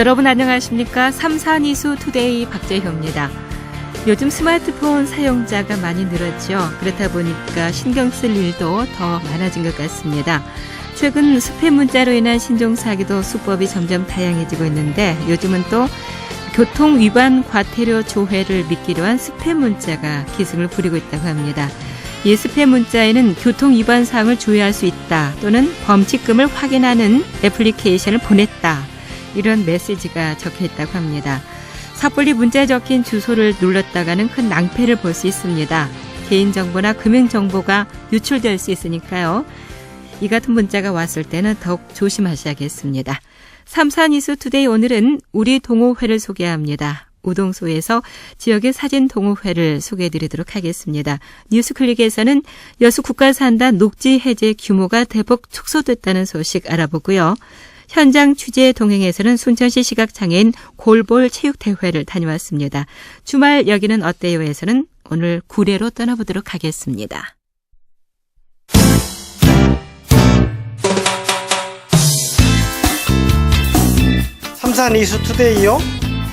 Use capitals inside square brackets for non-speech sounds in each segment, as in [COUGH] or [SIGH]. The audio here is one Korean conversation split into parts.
여러분 안녕하십니까? 삼산이수 투데이 박재효입니다. 요즘 스마트폰 사용자가 많이 늘었죠. 그렇다 보니까 신경 쓸 일도 더 많아진 것 같습니다. 최근 스팸 문자로 인한 신종 사기도 수법이 점점 다양해지고 있는데 요즘은 또 교통 위반 과태료 조회를 미끼로 한 스팸 문자가 기승을 부리고 있다고 합니다. 이 스팸 문자에는 교통 위반 사항을 조회할 수 있다 또는 범칙금을 확인하는 애플리케이션을 보냈다 이런 메시지가 적혀 있다고 합니다. 섣불리 문자에 적힌 주소를 눌렀다가는 큰 낭패를 볼 수 있습니다. 개인정보나 금융정보가 유출될 수 있으니까요. 이 같은 문자가 왔을 때는 더욱 조심하셔야겠습니다. 삼산이수 투데이 오늘은 우리 동호회를 소개합니다. 우동소에서 지역의 사진 동호회를 소개해 드리도록 하겠습니다. 뉴스클릭에서는 여수 국가산단 녹지 해제 규모가 대폭 축소됐다는 소식 알아보고요. 현장 취재 동행에서는 순천시 시각장애인 골볼 체육대회를 다녀왔습니다. 주말 여기는 어때요에서는 오늘 구례로 떠나보도록 하겠습니다. 삼산 이수 투데이요?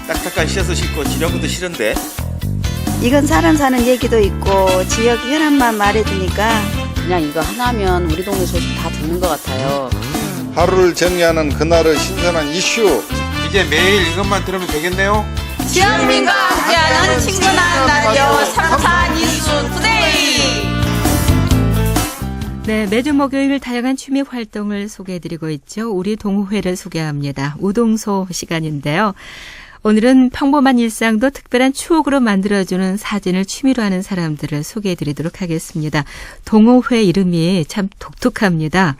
딱딱한 시에서 싣고 지려는 것도 싫은데 이건 사람 사는 얘기도 있고 지역 현안만 말해주니까 그냥 이거 하나면 우리 동네 소식 다 듣는 것 같아요. 하루를 정리하는 그날의 신선한 이슈 이제 매일 이것만 들으면 되겠네요 지역민과 함께하는 친근한 라디오 삼산 이수 투데이 네, 매주 목요일 다양한 취미 활동을 소개해드리고 있죠. 우리 동호회를 소개합니다. 우동소 시간인데요. 오늘은 평범한 일상도 특별한 추억으로 만들어주는 사진을 취미로 하는 사람들을 소개해드리도록 하겠습니다. 동호회 이름이 참 독특합니다.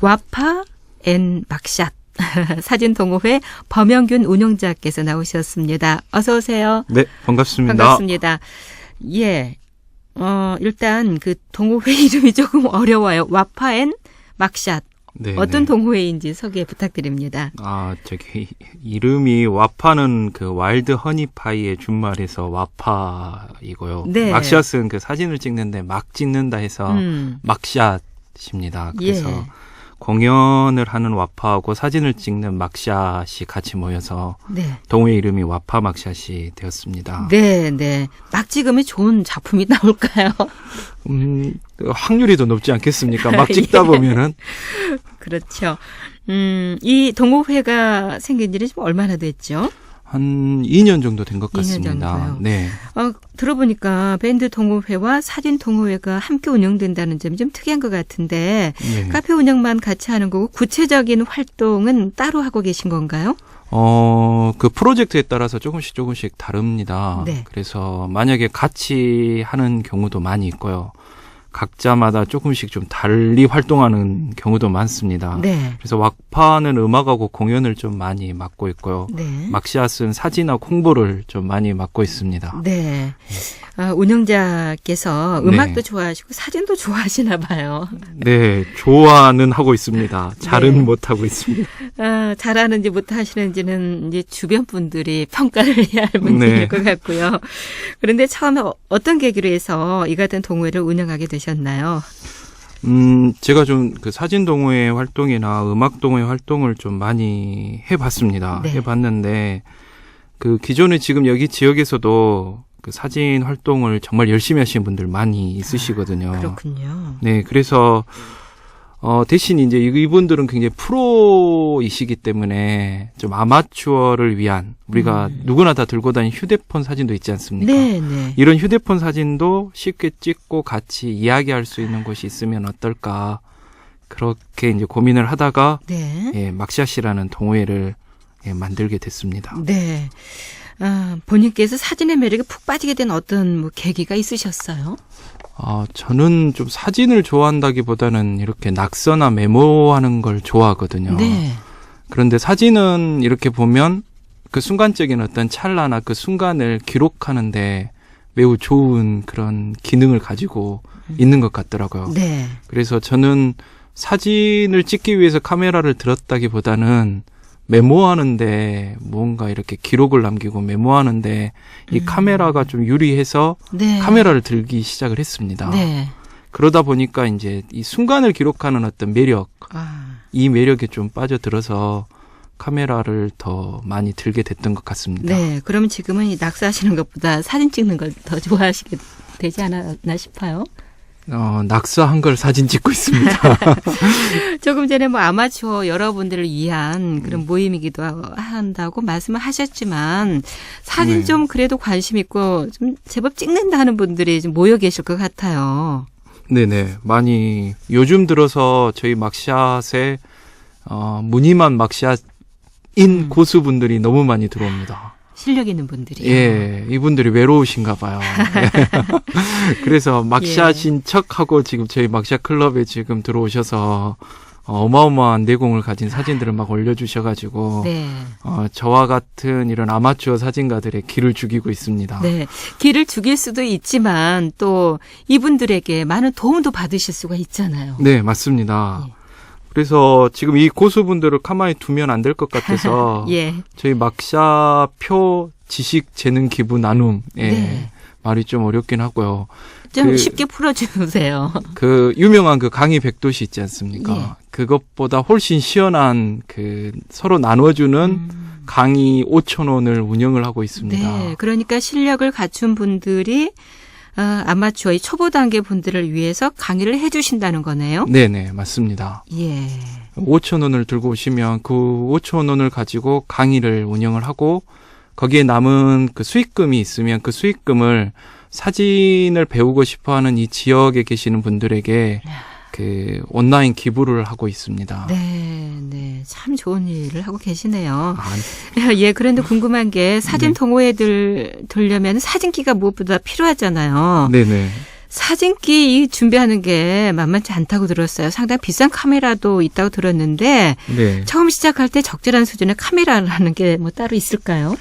와파 앤 막샷. [LAUGHS] 사진 동호회 범영균 운영자께서 나오셨습니다. 어서 오세요. 네, 반갑습니다. 반갑습니다. 예. 어, 일단 그 동호회 [LAUGHS] 이름이 조금 어려워요. 와파앤 막샷. 네, 어떤 네. 동호회인지 소개 부탁드립니다. 아, 저기 이름이 와파는 그 와일드 허니파이의 준말에서 와파이고요. 네. 막샷은 그 사진을 찍는데 막 찍는다 해서 음. 막샷입니다. 그래서 예. 공연을 하는 와파하고 사진을 찍는 막샷이 같이 모여서 네. 동호회 이름이 와파 막샷이 되었습니다. 네, 네. 막 찍으면 좋은 작품이 나올까요? [LAUGHS] 음, 확률이 더 높지 않겠습니까? 막 [LAUGHS] 찍다 예. 보면은 그렇죠. 음, 이 동호회가 생긴 지는 좀 얼마나 됐죠? 한 2년 정도 된것 2년 같습니다. 네. 어, 들어보니까 밴드 동호회와 사진 동호회가 함께 운영된다는 점이 좀 특이한 것 같은데 네. 카페 운영만 같이 하는 거고 구체적인 활동은 따로 하고 계신 건가요? 어, 그 프로젝트에 따라서 조금씩 조금씩 다릅니다. 네. 그래서 만약에 같이 하는 경우도 많이 있고요. 각자마다 조금씩 좀 달리 활동하는 경우도 많습니다. 네. 그래서 왁파는 음악하고 공연을 좀 많이 맡고 있고요. 네. 막시앗은 사진하고 홍보를 좀 많이 맡고 있습니다. 네. 아, 운영자께서 네. 음악도 좋아하시고 사진도 좋아하시나 봐요. 네, 좋아는 하고 있습니다. 잘은 네. 못 하고 있습니다. 아, 잘하는지 못 하시는지는 이제 주변 분들이 평가를 해야 할 문제일 네. 것 같고요. 그런데 처음에 어- 어떤 계기로 해서 이 같은 동호회를 운영하게 되셨 나요? 음, 제가 좀 그 사진 동호회 활동이나 음악 동호회 활동을 좀 많이 해봤습니다. 네. 해봤는데 그 기존에 지금 여기 지역에서도 그 사진 활동을 정말 열심히 하시는 분들 많이 있으시거든요. 그렇군요. 네, 그래서 어 대신 이제 이- 이분들은 굉장히 프로이시기 때문에 좀 아마추어를 위한 우리가 누구나 다 들고 다니는 휴대폰 사진도 있지 않습니까? 음. 네, 네. 이런 휴대폰 사진도 쉽게 찍고 같이 이야기할 수 있는 곳이 있으면 어떨까 그렇게 이제 고민을 하다가 네. 예, 막샷이라는 동호회를 예, 만들게 됐습니다. 네. 아, 본인께서 사진의 매력에 푹 빠지게 된 어떤 뭐 계기가 있으셨어요? 아, 저는 좀 사진을 좋아한다기보다는 이렇게 낙서나 메모하는 걸 좋아하거든요. 네. 그런데 사진은 이렇게 보면 그 순간적인 어떤 찰나나 그 순간을 기록하는데 매우 좋은 그런 기능을 가지고 있는 것 같더라고요. 네. 그래서 저는 사진을 찍기 위해서 카메라를 들었다기보다는 메모하는데 뭔가 이렇게 기록을 남기고 메모하는데 이 카메라가 좀 유리해서 네. 카메라를 들기 시작을 했습니다. 네. 그러다 보니까 이제 이 순간을 기록하는 어떤 매력, 아. 이 매력에 좀 빠져들어서 카메라를 더 많이 들게 됐던 것 같습니다. 네, 그러면 지금은 이 낙서하시는 것보다 사진 찍는 걸 더 좋아하시게 되지 않았나 싶어요. 어, 낙서 한 걸 사진 찍고 있습니다. [LAUGHS] 조금 전에 뭐 아마추어 여러분들을 위한 그런 모임이기도 한다고 말씀을 하셨지만 사진 네. 좀 그래도 관심 있고 좀 제법 찍는다 하는 분들이 좀 모여 계실 것 같아요. 네네. 많이, 요즘 들어서 저희 막샷에, 어, 무늬만 막샷인 음. 고수분들이 너무 많이 들어옵니다. 실력 있는 분들이. 예, 이분들이 외로우신가 봐요. [LAUGHS] 예. 그래서 막샷인 척하고 지금 저희 막샷 클럽에 지금 들어오셔서 어, 어마어마한 내공을 가진 사진들을 막 올려주셔가지고 네. 어, 저와 같은 이런 아마추어 사진가들의 길을 죽이고 있습니다. 네. 길을 죽일 수도 있지만 또 이분들에게 많은 도움도 받으실 수가 있잖아요. 네, 맞습니다. 예. 그래서 지금 이 고수분들을 가만히 두면 안 될 것 같아서 [LAUGHS] 예. 저희 막샤 표 지식 재능 기부 나눔 예. 네. 말이 좀 어렵긴 하고요. 좀 그- 쉽게 풀어주세요. [LAUGHS] 그 유명한 그 강의 백도시 있지 않습니까? 예. 그것보다 훨씬 시원한 그 서로 나눠주는 음. 강의 5천 원을 운영을 하고 있습니다. 네. 그러니까 실력을 갖춘 분들이 어, 아 마추어의 초보 단계 분들을 위해서 강의를 해주신다는 거네요. 네네 맞습니다. 예. 5천 원을 들고 오시면 그 5천 원을 가지고 강의를 운영을 하고 거기에 남은 그 수익금이 있으면 그 수익금을 사진을 배우고 싶어하는 이 지역에 계시는 분들에게 그 온라인 기부를 하고 있습니다. 네, 네. 참 좋은 일을 하고 계시네요. 아, [LAUGHS] 예, 그런데 궁금한 게 사진 네. 동호회 들 들려면 사진기가 무엇보다 필요하잖아요. 네네. 사진기 이 준비하는 게 만만치 않다고 들었어요. 상당히 비싼 카메라도 있다고 들었는데 네. 처음 시작할 때 적절한 수준의 카메라라는 게 뭐 따로 있을까요?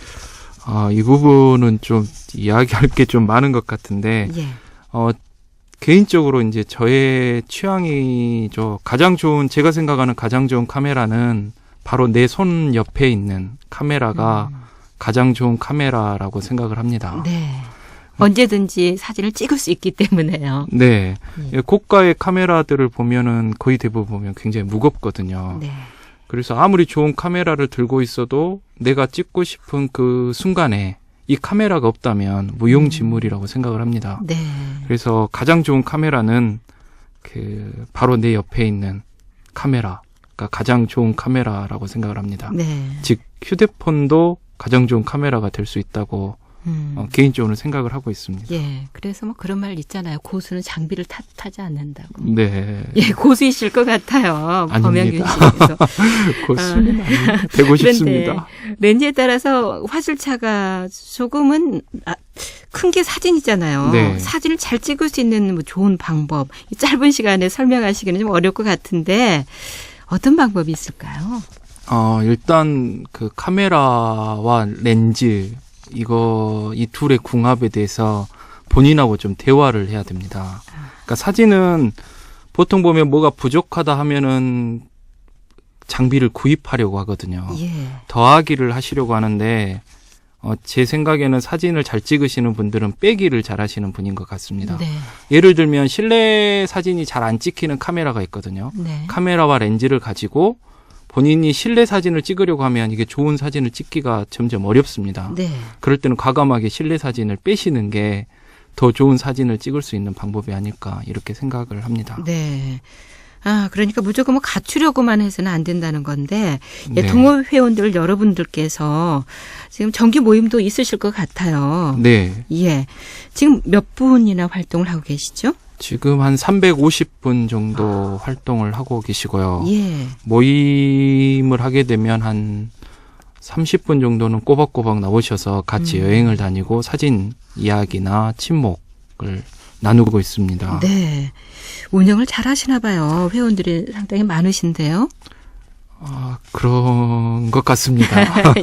아, 이 부분은 좀 이야기할 게 좀 많은 것 같은데, 예. 어, 개인적으로 이제 저의 취향이죠. 가장 좋은, 제가 생각하는 가장 좋은 카메라는 바로 내 손 옆에 있는 카메라가 가장 좋은 카메라라고 생각을 합니다. 네. 언제든지 사진을 찍을 수 있기 때문에요. 네. 예. 예, 고가의 카메라들을 보면은 거의 대부분 보면 굉장히 무겁거든요. 네. 그래서 아무리 좋은 카메라를 들고 있어도 내가 찍고 싶은 그 순간에 이 카메라가 없다면 무용지물이라고 생각을 합니다. 네. 그래서 가장 좋은 카메라는 그 바로 내 옆에 있는 카메라가 가장 좋은 카메라라고 생각을 합니다. 네. 즉 휴대폰도 가장 좋은 카메라가 될 수 있다고 음. 어, 개인적으로 생각을 하고 있습니다. 예. 그래서 뭐 그런 말 있잖아요. 고수는 장비를 탓하지 않는다고. 네. 예, 고수이실 것 같아요. 범영균 [LAUGHS] 씨께서. 고수는 아닙니다. 되고 싶습니다. 렌즈에 따라서 화질차가 조금은 아, 큰게 사진이잖아요. 네. 사진을 잘 찍을 수 있는 뭐 좋은 방법. 이 짧은 시간에 설명하시기는 좀 어려울 것 같은데 어떤 방법이 있을까요? 어, 일단 그 카메라와 렌즈 이거 이 둘의 궁합에 대해서 본인하고 좀 대화를 해야 됩니다. 그러니까 사진은 보통 보면 뭐가 부족하다 하면은 장비를 구입하려고 하거든요. 예. 더하기를 하시려고 하는데 어, 제 생각에는 사진을 잘 찍으시는 분들은 빼기를 잘 하시는 분인 것 같습니다. 네. 예를 들면 실내 사진이 잘 안 찍히는 카메라가 있거든요. 네. 카메라와 렌즈를 가지고 본인이 실내 사진을 찍으려고 하면 이게 좋은 사진을 찍기가 점점 어렵습니다. 네. 그럴 때는 과감하게 실내 사진을 빼시는 게 더 좋은 사진을 찍을 수 있는 방법이 아닐까 이렇게 생각을 합니다. 네. 아, 그러니까 무조건 뭐 갖추려고만 해서는 안 된다는 건데, 예, 네. 동호 회원들 여러분들께서 지금 정기 모임도 있으실 것 같아요. 네. 예. 지금 몇 분이나 활동을 하고 계시죠? 지금 한 350분 정도 활동을 하고 계시고요. 예. 모임을 하게 되면 한 30분 정도는 꼬박꼬박 나오셔서 같이 음. 여행을 다니고 사진 이야기나 친목을 나누고 있습니다. 네. 운영을 잘 하시나 봐요. 회원들이 상당히 많으신데요. 아, 그런 것 같습니다. [LAUGHS] 예.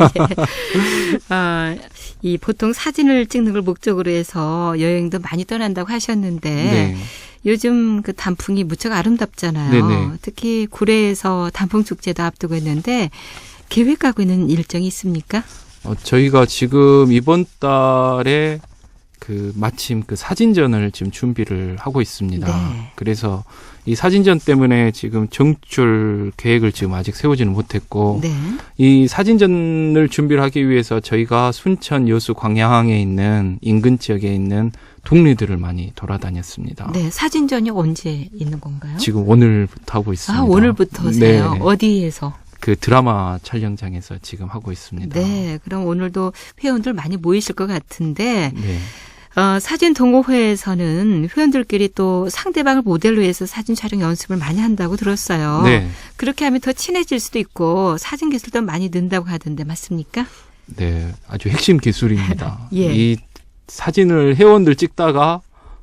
아, 이 보통 사진을 찍는 걸 목적으로 해서 여행도 많이 떠난다고 하셨는데 네. 요즘 그 단풍이 무척 아름답잖아요. 네네. 특히 구례에서 단풍 축제도 앞두고 있는데 계획하고 있는 일정이 있습니까? 어, 저희가 지금 이번 달에 그그 마침 그 사진전을 지금 준비를 하고 있습니다. 네. 그래서 이 사진전 때문에 지금 정출 계획을 지금 아직 세우지는 못했고 네. 이 사진전을 준비를 하기 위해서 저희가 순천 여수 광양에 있는 인근 지역에 있는 동네들을 많이 돌아다녔습니다. 네, 사진전이 언제 있는 건가요? 지금 오늘부터 하고 있습니다. 아, 오늘부터세요. 네. 어디에서? 그 드라마 촬영장에서 지금 하고 있습니다. 네, 그럼 오늘도 회원들 많이 모이실 것 같은데, 네. 어, 사진 동호회에서는 회원들끼리 또 상대방을 모델로 해서 사진 촬영 연습을 많이 한다고 들었어요. 네. 그렇게 하면 더 친해질 수도 있고 사진 기술도 많이 는다고 하던데 맞습니까? 네, 아주 핵심 기술입니다. [LAUGHS] 예. 이 사진을 회원들 찍다가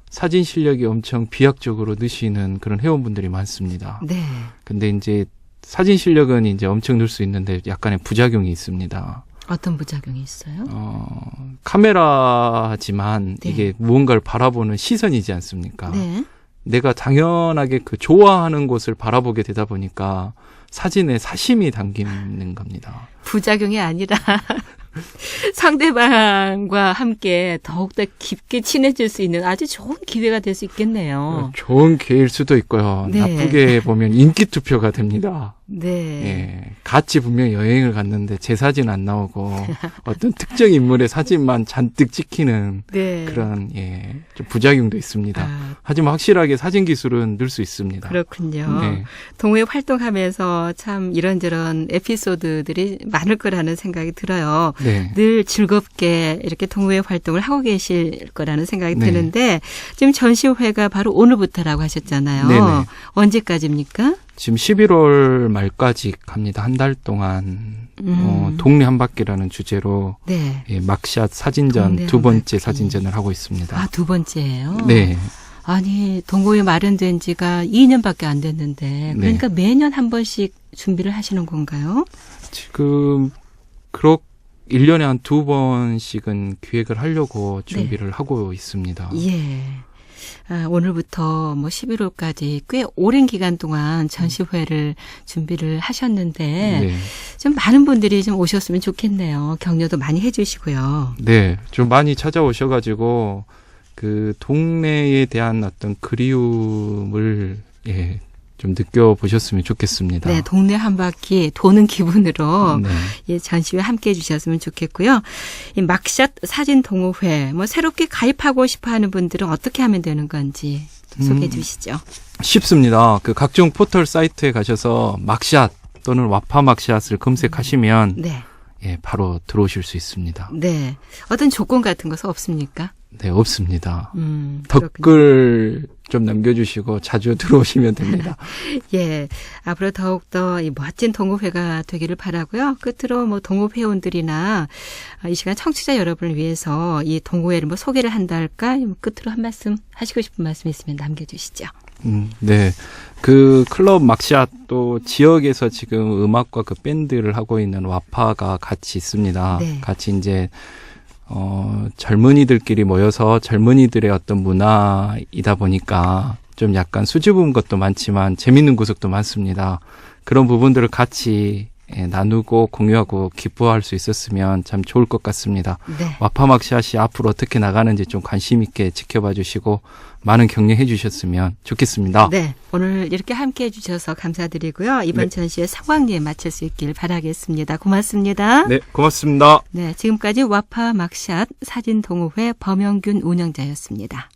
사진 실력이 엄청 비약적으로 느시는 그런 회원분들이 많습니다. 네. 근데 이제 사진 실력은 이제 엄청 늘 수 있는데 약간의 부작용이 있습니다. 어떤 부작용이 있어요? 어, 카메라지만 네. 이게 무언가를 바라보는 시선이지 않습니까? 네. 내가 당연하게 그 좋아하는 곳을 바라보게 되다 보니까 사진에 사심이 담기는 겁니다. 부작용이 아니라 [LAUGHS] [LAUGHS] 상대방과 함께 더욱더 깊게 친해질 수 있는 아주 좋은 기회가 될 수 있겠네요. 좋은 기회일 수도 있고요. 네. 나쁘게 보면 인기 투표가 됩니다. 네. 예. 같이 분명 여행을 갔는데 제 사진 안 나오고 [LAUGHS] 어떤 특정 인물의 사진만 잔뜩 찍히는 네. 그런 예, 좀 부작용도 있습니다. 아, 하지만 확실하게 사진 기술은 늘 수 있습니다. 그렇군요. 네. 동호회 활동하면서 참 이런저런 에피소드들이 많을 거라는 생각이 들어요. 네. 늘 즐겁게 이렇게 동호회 활동을 하고 계실 거라는 생각이 네. 드는데 지금 전시회가 바로 오늘부터라고 하셨잖아요. 네네. 언제까지입니까? 지금 11월 말까지 갑니다. 한 달 동안 어, 음. 동네 한 바퀴라는 주제로 네. 예, 막샷 사진전 두한 번째 바퀴. 사진전을 하고 있습니다. 아, 두 번째예요. 네. 아니, 동호회 마련된 지가 2년밖에 안 됐는데 네. 그러니까 매년 한 번씩 준비를 하시는 건가요? 지금 그렇 1년에 한 두 번씩은 기획을 하려고 네. 준비를 하고 있습니다. 예. 아, 오늘부터 뭐 11월까지 꽤 오랜 기간 동안 전시회를 준비를 하셨는데 네. 좀 많은 분들이 좀 오셨으면 좋겠네요. 격려도 많이 해주시고요. 네. 좀 많이 찾아오셔가지고 그 동네에 대한 어떤 그리움을 예, 좀 느껴보셨으면 좋겠습니다. 네, 동네 한 바퀴 도는 기분으로 네. 예, 전시회 함께 해주셨으면 좋겠고요. 이 막샷 사진 동호회 뭐 새롭게 가입하고 싶어하는 분들은 어떻게 하면 되는 건지 소개해 음. 주시죠. 쉽습니다. 그 각종 포털 사이트에 가셔서 막샷 또는 와파 막샷을 검색하시면 네, 예, 바로 들어오실 수 있습니다. 네. 어떤 조건 같은 것은 없습니까? 네, 없습니다. 음. 댓글 좀 남겨주시고 자주 들어오시면 됩니다. [LAUGHS] 예, 앞으로 더욱더 이 멋진 동호회가 되기를 바라고요. 끝으로 뭐 동호 회원들이나 아, 이 시간 청취자 여러분을 위해서 이 동호회를 뭐 소개를 한다 할까? 뭐 끝으로 한 말씀 하시고 싶은 말씀 있으면 남겨주시죠. 음, 네. 그 클럽 막샷 또 지역에서 지금 음악과 그 밴드를 하고 있는 와파가 같이 있습니다. 네. 같이 이제 어 젊은이들끼리 모여서 젊은이들의 어떤 문화이다 보니까 좀 약간 수줍은 것도 많지만 재밌는 구석도 많습니다. 그런 부분들을 같이 예, 나누고 공유하고 기뻐할 수 있었으면 참 좋을 것 같습니다. 네. 와파막샷이 앞으로 어떻게 나가는지 좀 관심 있게 지켜봐 주시고 많은 격려해 주셨으면 좋겠습니다. 네, 오늘 이렇게 함께 해 주셔서 감사드리고요. 이번 네. 전시회 상황리에 마칠 수 있길 바라겠습니다. 고맙습니다. 네, 고맙습니다. 네, 지금까지 와파 막샷 사진 동호회 범영균 운영자였습니다.